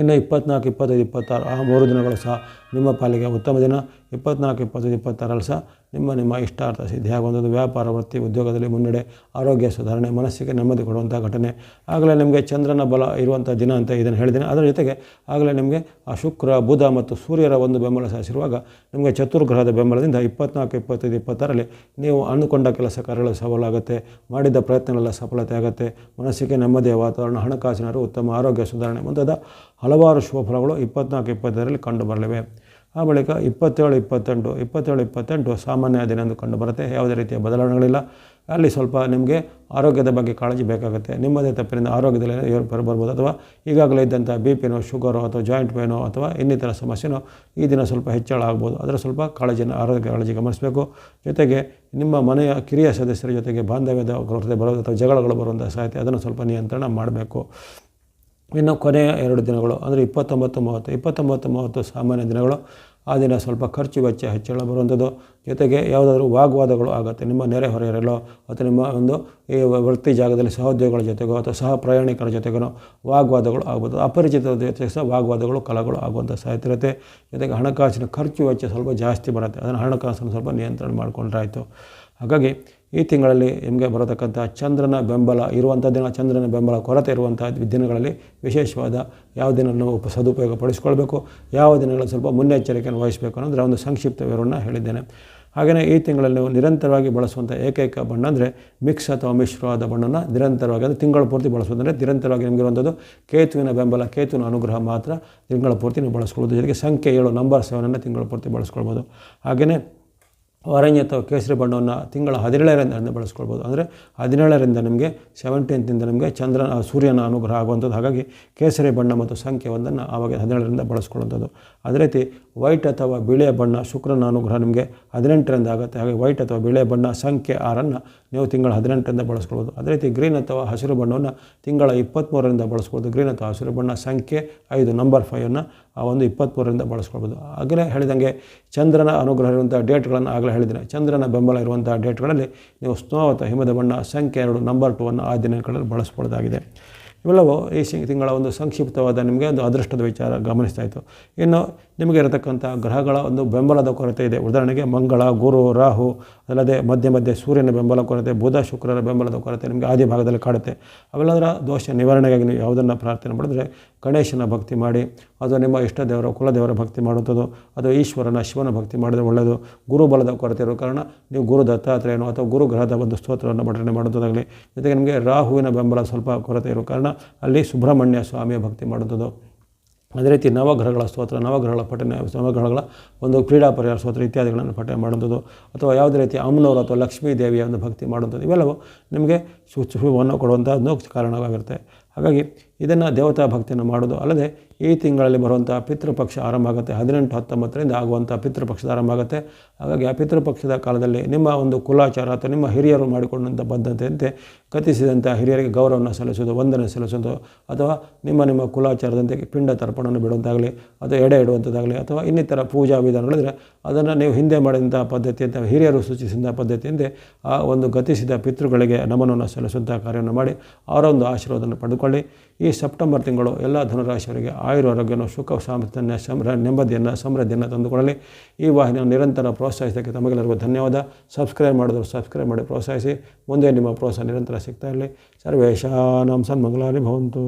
ಇನ್ನು ಇಪ್ಪತ್ನಾಲ್ಕು ಇಪ್ಪತ್ತೈದು ಇಪ್ಪತ್ತಾರು ಆ ಮೂರು ದಿನಗಳು ಸಹ ನಿಮ್ಮ ಪಾಲಿಗೆ ಉತ್ತಮ ದಿನ. ಇಪ್ಪತ್ನಾಲ್ಕು, ಇಪ್ಪತ್ತೈದು ಇಪ್ಪತ್ತಾರಲ್ಲಿ ಸಹ ನಿಮ್ಮ ನಿಮ್ಮ ಇಷ್ಟಾರ್ಥ ಒಂದು ವ್ಯಾಪಾರ, ವೃತ್ತಿ, ಉದ್ಯೋಗದಲ್ಲಿ ಮುನ್ನಡೆ, ಆರೋಗ್ಯ ಸುಧಾರಣೆ, ಮನಸ್ಸಿಗೆ ನೆಮ್ಮದಿ ಕೊಡುವಂಥ ಘಟನೆ, ಆಗಲೇ ನಿಮಗೆ ಚಂದ್ರನ ಬಲ ಇರುವಂಥ ದಿನ ಅಂತ ಇದನ್ನು ಹೇಳಿದ್ದೀನಿ. ಅದರ ಜೊತೆಗೆ ಆಗಲೇ ನಿಮಗೆ ಆ ಶುಕ್ರ, ಬುಧ ಮತ್ತು ಸೂರ್ಯರ ಒಂದು ಬೆಂಬಲ ಸಾಧಿಸಿರುವಾಗ ನಿಮಗೆ ಚತುರ್ಗ್ರಹದ ಬೆಂಬಲದಿಂದ ಇಪ್ಪತ್ನಾಲ್ಕು, ಇಪ್ಪತ್ತೈದು, ಇಪ್ಪತ್ತಾರಲ್ಲಿ ನೀವು ಅಂದುಕೊಂಡ ಕೆಲಸ ಕಾರ್ಯಗಳು ಮಾಡಿದ ಪ್ರಯತ್ನಗಳೆಲ್ಲ ಸಫಲತೆ ಆಗುತ್ತೆ, ಮನಸ್ಸಿಗೆ ನೆಮ್ಮದಿಯ ವಾತಾವರಣ, ಹಣಕಾಸಿನ ಉತ್ತಮ ಆರೋಗ್ಯ ಸುಧಾರಣೆ ಮುಂತಾದ ಹಲವಾರು ಶುಭ ಫಲಗಳು ಇಪ್ಪತ್ನಾಲ್ಕು, ಇಪ್ಪತ್ತೈದರಲ್ಲಿ ಕಂಡು ಬರಲಿವೆ. ಆ ಬಳಿಕ ಇಪ್ಪತ್ತೇಳು, ಇಪ್ಪತ್ತೆಂಟು ಇಪ್ಪತ್ತೇಳು, ಇಪ್ಪತ್ತೆಂಟು ಸಾಮಾನ್ಯ ದಿನ ಎಂದು ಕಂಡು ಬರುತ್ತೆ. ಯಾವುದೇ ರೀತಿಯ ಬದಲಾವಣೆಗಳಿಲ್ಲ. ಅಲ್ಲಿ ಸ್ವಲ್ಪ ನಿಮಗೆ ಆರೋಗ್ಯದ ಬಗ್ಗೆ ಕಾಳಜಿ ಬೇಕಾಗುತ್ತೆ. ನಿಮ್ಮದೇ ತಪ್ಪಿನಿಂದ ಆರೋಗ್ಯದಲ್ಲಿ ಏರ್ಪೇರು ಬರ್ಬೋದು ಅಥವಾ ಈಗಾಗಲೇ ಇದ್ದಂಥ ಬಿ ಪಿನೋ ಶುಗರೋ ಅಥವಾ ಜಾಯಿಂಟ್ ಪೇನೋ ಅಥವಾ ಇನ್ನಿತರ ಸಮಸ್ಯೆನೋ ಈ ದಿನ ಸ್ವಲ್ಪ ಹೆಚ್ಚಳ ಆಗ್ಬೋದು. ಅದರ ಸ್ವಲ್ಪ ಕಾಳಜಿನ ಆರೋಗ್ಯ ಕಾಳಜಿ ಗಮನಿಸಬೇಕು. ಜೊತೆಗೆ ನಿಮ್ಮ ಮನೆಯ ಕಿರಿಯ ಸದಸ್ಯರ ಜೊತೆಗೆ ಬಾಂಧವ್ಯದ ಕೊರತೆ ಬರೋದು ಅಥವಾ ಜಗಳಗಳು ಬರುವಂಥ ಸಾಧ್ಯತೆ, ಅದನ್ನು ಸ್ವಲ್ಪ ನಿಯಂತ್ರಣ ಮಾಡಬೇಕು. ಇನ್ನು ಕೊನೆಯ ಎರಡು ದಿನಗಳು, ಅಂದರೆ ಇಪ್ಪತ್ತೊಂಬತ್ತು ಮೂವತ್ತು ಇಪ್ಪತ್ತೊಂಬತ್ತು ಮೂವತ್ತು ಸಾಮಾನ್ಯ ದಿನಗಳು, ಆ ದಿನ ಸ್ವಲ್ಪ ಖರ್ಚು ವೆಚ್ಚ ಹೆಚ್ಚಳ ಬರುವಂಥದ್ದು. ಜೊತೆಗೆ ಯಾವುದಾದ್ರೂ ವಾಗ್ವಾದಗಳು ಆಗುತ್ತೆ. ನಿಮ್ಮ ನೆರೆಹೊರೆಯರಲ್ಲೋ ಅಥವಾ ನಿಮ್ಮ ಒಂದು ಈ ವೃತ್ತಿ ಜಾಗದಲ್ಲಿ ಸಹೋದ್ಯೋಗಿಗಳ ಜೊತೆಗೋ, ಅಥವಾ ಸಹ ಪ್ರಯಾಣಿಕರ ಜೊತೆಗೋ ವಾಗ್ವಾದಗಳು ಆಗ್ಬೋದು. ಅಪರಿಚಿತರ ಜೊತೆ ಸಹ ವಾಗ್ವಾದಗಳು ಕಲಗಳು ಆಗುವಂಥ ಸಾಧ್ಯತೆ ಜೊತೆಗೆ ಹಣಕಾಸಿನ ಖರ್ಚು ವೆಚ್ಚ ಸ್ವಲ್ಪ ಜಾಸ್ತಿ ಬರುತ್ತೆ. ಅದನ್ನು ಹಣಕಾಸನ್ನು ಸ್ವಲ್ಪ ನಿಯಂತ್ರಣ ಮಾಡಿಕೊಂಡ್ರಾಯಿತು ಹಾಗಾಗಿ ಈ ತಿಂಗಳಲ್ಲಿ ನಿಮಗೆ ಬರತಕ್ಕಂಥ ಚಂದ್ರನ ಬೆಂಬಲ ಇರುವಂಥ ದಿನ ಚಂದ್ರನ ಬೆಂಬಲ ಕೊರತೆ ಇರುವಂಥ ದಿನಗಳಲ್ಲಿ ವಿಶೇಷವಾದ ಯಾವ ದಿನ ನಾವು ಸದುಪಯೋಗ ಪಡಿಸ್ಕೊಳ್ಬೇಕು ಯಾವ ದಿನಗಳಲ್ಲಿ ಸ್ವಲ್ಪ ಮುನ್ನೆಚ್ಚರಿಕೆಯನ್ನು ವಹಿಸಬೇಕು ಅನ್ನೋದರ ಒಂದು ಸಂಕ್ಷಿಪ್ತ ವಿವರವನ್ನು ಹೇಳಿದ್ದೇನೆ. ಹಾಗೆಯೇ ಈ ತಿಂಗಳಲ್ಲಿ ನೀವು ನಿರಂತರವಾಗಿ ಬಳಸುವಂಥ ಏಕೈಕ ಬಣ್ಣ ಅಂದರೆ ಮಿಕ್ಸ್ ಅಥವಾ ಮಿಶ್ರವಾದ ಬಣ್ಣನ ನಿರಂತರವಾಗಿ ಅಂದರೆ ತಿಂಗಳ ಪೂರ್ತಿ ಬಳಸೋದಂದರೆ ನಿರಂತರವಾಗಿ ನಿಮಗಿರುವಂಥದ್ದು ಕೇತುವಿನ ಬೆಂಬಲ, ಕೇತುವಿನ ಅನುಗ್ರಹ ಮಾತ್ರ ತಿಂಗಳ ಪೂರ್ತಿ ನೀವು ಬಳಸ್ಕೊಳ್ಬೋದು ಜೊತೆಗೆ ಸಂಖ್ಯೆ ಏಳು, ನಂಬರ್ ಸೆವೆನನ್ನು ತಿಂಗಳ ಪೂರ್ತಿ ಬಳಸ್ಕೊಳ್ಬೋದು. ಹಾಗೆಯೇ ಆರೆಂಜ್ ಅಥವಾ ಕೇಸರಿ ಬಣ್ಣವನ್ನು ತಿಂಗಳ ಹದಿನೇಳರಿಂದ ಬಳಸ್ಕೊಳ್ಬೋದು. ಅಂದರೆ ಹದಿನೇಳರಿಂದ ನಿಮಗೆ ಸೆವೆಂಟೀನ್ತಿಂದ ನಿಮಗೆ ಚಂದ್ರನ, ಸೂರ್ಯನ ಅನುಗ್ರಹ ಆಗುವಂಥದ್ದು. ಹಾಗಾಗಿ ಕೇಸರಿ ಬಣ್ಣ ಮತ್ತು ಸಂಖ್ಯೆ ಒಂದನ್ನು ಆವಾಗ ಹದಿನೇಳರಿಂದ ಬಳಸ್ಕೊಳ್ಳುವಂಥದ್ದು. ಅದೇ ರೀತಿ ವೈಟ್ ಅಥವಾ ಬಿಳಿಯ ಬಣ್ಣ ಶುಕ್ರನ ಅನುಗ್ರಹ ನಿಮಗೆ ಹದಿನೆಂಟರಿಂದ ಆಗುತ್ತೆ. ಹಾಗೆ ವೈಟ್ ಅಥವಾ ಬಿಳಿಯ ಬಣ್ಣ ಸಂಖ್ಯೆ ಆರನ್ನು ನೀವು ತಿಂಗಳ ಹದಿನೆಂಟರಿಂದ ಬಳಸ್ಕೊಳ್ಬೋದು. ಅದೇ ರೀತಿ ಗ್ರೀನ್ ಅಥವಾ ಹಸಿರು ಬಣ್ಣವನ್ನು ತಿಂಗಳ ಇಪ್ಪತ್ತ್ಮೂರರಿಂದ ಬಳಸ್ಬೋದು ಗ್ರೀನ್ ಅಥವಾ ಹಸಿರು ಬಣ್ಣ ಸಂಖ್ಯೆ ಐದು ನಂಬರ್ ಫೈವನ್ನು ಆ ಒಂದು ಇಪ್ಪತ್ತ್ಮೂರರಿಂದ ಬಳಸ್ಕೊಳ್ಬೋದು. ಆಗಲೇ ಹೇಳಿದಂಗೆ ಚಂದ್ರನ ಅನುಗ್ರಹ ಇರುವಂಥ ಡೇಟ್ಗಳನ್ನು ಆಗಲೇ ಹೇಳಿದ್ದೀನಿ. ಚಂದ್ರನ ಬೆಂಬಲ ಇರುವಂಥ ಡೇಟ್ಗಳಲ್ಲಿ ನೀವು ಸ್ನೋವತ, ಹಿಮದ ಬಣ್ಣ, ಸಂಖ್ಯೆ ಎರಡು ನಂಬರ್ ಟೂವನ್ನು ಆ ದಿನಗಳಲ್ಲಿ ಬಳಸ್ಕೊಳ್ಳೋದಾಗಿದೆ ಇವೆಲ್ಲವೂ ಈ ತಿಂಗಳ ಒಂದು ಸಂಕ್ಷಿಪ್ತವಾದ ನಿಮಗೆ ಒಂದು ಅದೃಷ್ಟದ ವಿಚಾರ ಗಮನಿಸ್ತಾ ಇತ್ತು. ಇನ್ನು ನಿಮಗೆ ಇರತಕ್ಕಂಥ ಗ್ರಹಗಳ ಒಂದು ಬೆಂಬಲದ ಕೊರತೆ ಇದೆ. ಉದಾಹರಣೆಗೆ ಮಂಗಳ, ಗುರು, ರಾಹು, ಅಲ್ಲದೆ ಮಧ್ಯೆ ಮಧ್ಯೆ ಸೂರ್ಯನ ಬೆಂಬಲ ಕೊರತೆ, ಬುಧ ಶುಕ್ರರ ಬೆಂಬಲದ ಕೊರತೆ ನಿಮಗೆ ಆದಿ ಭಾಗದಲ್ಲಿ ಕಾಡುತ್ತೆ. ಅವೆಲ್ಲದರ ದೋಷ ನಿವಾರಣೆಗಾಗಿ ನೀವು ಯಾವುದನ್ನು ಪ್ರಾರ್ಥನೆ ಮಾಡಿದ್ರೆ ಗಣೇಶನ ಭಕ್ತಿ ಮಾಡಿ, ಅದು ನಿಮ್ಮ ಇಷ್ಟ ದೇವರ ಕುಲದೇವರ ಭಕ್ತಿ ಮಾಡುವಂಥದ್ದು ಅದು ಈಶ್ವರನ ಶಿವನ ಭಕ್ತಿ ಮಾಡಿದರೆ ಒಳ್ಳೆಯದು. ಗುರುಬಲದ ಕೊರತೆ ಇರೋ ಕಾರಣ ನೀವು ಗುರು ದತ್ತಾತ್ರೇಯನೋ ಅಥವಾ ಗುರು ಗ್ರಹದ ಒಂದು ಸ್ತೋತ್ರವನ್ನು ಪಠನೆ ಮಾಡುವಂಥದ್ದಾಗಲಿ ಜೊತೆಗೆ ನಿಮಗೆ ರಾಹುವಿನ ಬೆಂಬಲ ಸ್ವಲ್ಪ ಕೊರತೆ ಇರೋ ಕಾರಣ ಅಲ್ಲಿ ಸುಬ್ರಹ್ಮಣ್ಯ ಸ್ವಾಮಿಯ ಭಕ್ತಿ ಮಾಡುವಂಥದ್ದು ಅದೇ ರೀತಿ ನವಗ್ರಹಗಳ ಸ್ತೋತ್ರ, ನವಗ್ರಹಗಳ ಪಠನೆ, ನವಗ್ರಹಗಳ ಒಂದು ಕ್ರೀಡಾ ಪರಿಹಾರ ಸ್ತೋತ್ರ ಇತ್ಯಾದಿಗಳನ್ನು ಪಠನೆ ಮಾಡುವಂಥದ್ದು, ಅಥವಾ ಯಾವುದೇ ರೀತಿ ಅಮ್ಮನವರು ಅಥವಾ ಲಕ್ಷ್ಮೀ ದೇವಿಯ ಒಂದು ಭಕ್ತಿ ಮಾಡುವಂಥದ್ದು, ಇವೆಲ್ಲವೂ ನಿಮಗೆ ಶುಭವನ್ನು ಕೊಡುವಂಥದ್ದು ಕಾರಣವಾಗಿರುತ್ತೆ. ಹಾಗಾಗಿ ಇದನ್ನು ದೇವತಾ ಭಕ್ತಿಯನ್ನು ಮಾಡೋದು ಅಲ್ಲದೆ ಈ ತಿಂಗಳಲ್ಲಿ ಬರುವಂಥ ಪಿತೃಪಕ್ಷ ಆರಂಭ ಆಗುತ್ತೆ. ಹದಿನೆಂಟು, ಹತ್ತೊಂಬತ್ತರಿಂದ ಆಗುವಂಥ ಪಿತೃಪಕ್ಷದ ಆರಂಭ ಆಗುತ್ತೆ. ಹಾಗಾಗಿ ಆ ಪಿತೃಪಕ್ಷದ ಕಾಲದಲ್ಲಿ ನಿಮ್ಮ ಒಂದು ಕುಲಾಚಾರ ಅಥವಾ ನಿಮ್ಮ ಹಿರಿಯರು ಮಾಡಿಕೊಂಡಂಥ ಬದ್ಧತೆಯಂತೆ ಕಥಿಸಿದಂಥ ಹಿರಿಯರಿಗೆ ಗೌರವವನ್ನು ಸಲ್ಲಿಸೋದು ವಂದನೆ ಸಲ್ಲಿಸೋದು ಅಥವಾ ನಿಮ್ಮ ನಿಮ್ಮ ಕುಲಾಚಾರದಂತೆ ಪಿಂಡ ತರ್ಪಣವನ್ನು ಬಿಡುವಂತಾಗಲಿ ಅಥವಾ ಎಡೆ ಇಡುವಂಥದ್ದಾಗಲಿ ಅಥವಾ ಇನ್ನಿತರ ಪೂಜಾ ವಿಧಾನಗಳಿದ್ರೆ ಅದನ್ನು ನೀವು ಹಿಂದೆ ಮಾಡಿದಂಥ ಪದ್ಧತಿ ಅಂತ ಹಿರಿಯರು ಸೂಚಿಸಿದಂಥ ಪದ್ಧತಿಯಂತೆ ಆ ಒಂದು ಗತಿಸಿದ ಪಿತೃಗಳಿಗೆ ನಮನವನ್ನು ಸಲ್ಲಿಸುವಂಥ ಕಾರ್ಯವನ್ನು ಮಾಡಿ ಅವರ ಒಂದು ಆಶೀರ್ವಾದವನ್ನು ಪಡೆದುಕೊಳ್ಳಿ. ಈ ಸೆಪ್ಟೆಂಬರ್ ತಿಂಗಳು ಎಲ್ಲ ಧನುರಾಶಿಯವರಿಗೆ ಆಯುರ್ ಆರೋಗ್ಯವನ್ನು, ಸುಖ ಸಾಮರ್ಥ್ಯ ಸಮೃ ನೆಮ್ಮದಿಯನ್ನು, ಸಮೃದ್ಧಿಯನ್ನು ತಂದುಕೊಡಲಿ. ಈ ವಾಹಿನಿಯನ್ನು ನಿರಂತರ ಪ್ರೋತ್ಸಾಹಿಸೋಕ್ಕೆ ತಮಗೆಲ್ಲರಿಗೂ ಧನ್ಯವಾದ. ಸಬ್ಸ್ಕ್ರೈಬ್ ಮಾಡಿದ್ರು ಸಬ್ಸ್ಕ್ರೈಬ್ ಮಾಡಿ ಪ್ರೋತ್ಸಾಹಿಸಿ. ಮುಂದೆ ನಿಮ್ಮ ಪ್ರೋತ್ಸಾಹ ನಿರಂತರ ಸಿಗ್ತಾ ಇರಲಿ. ಸರ್ವೇಶಾನಂ ಸನ್ಮಂಗಲಾನಿ ಭವಂತು.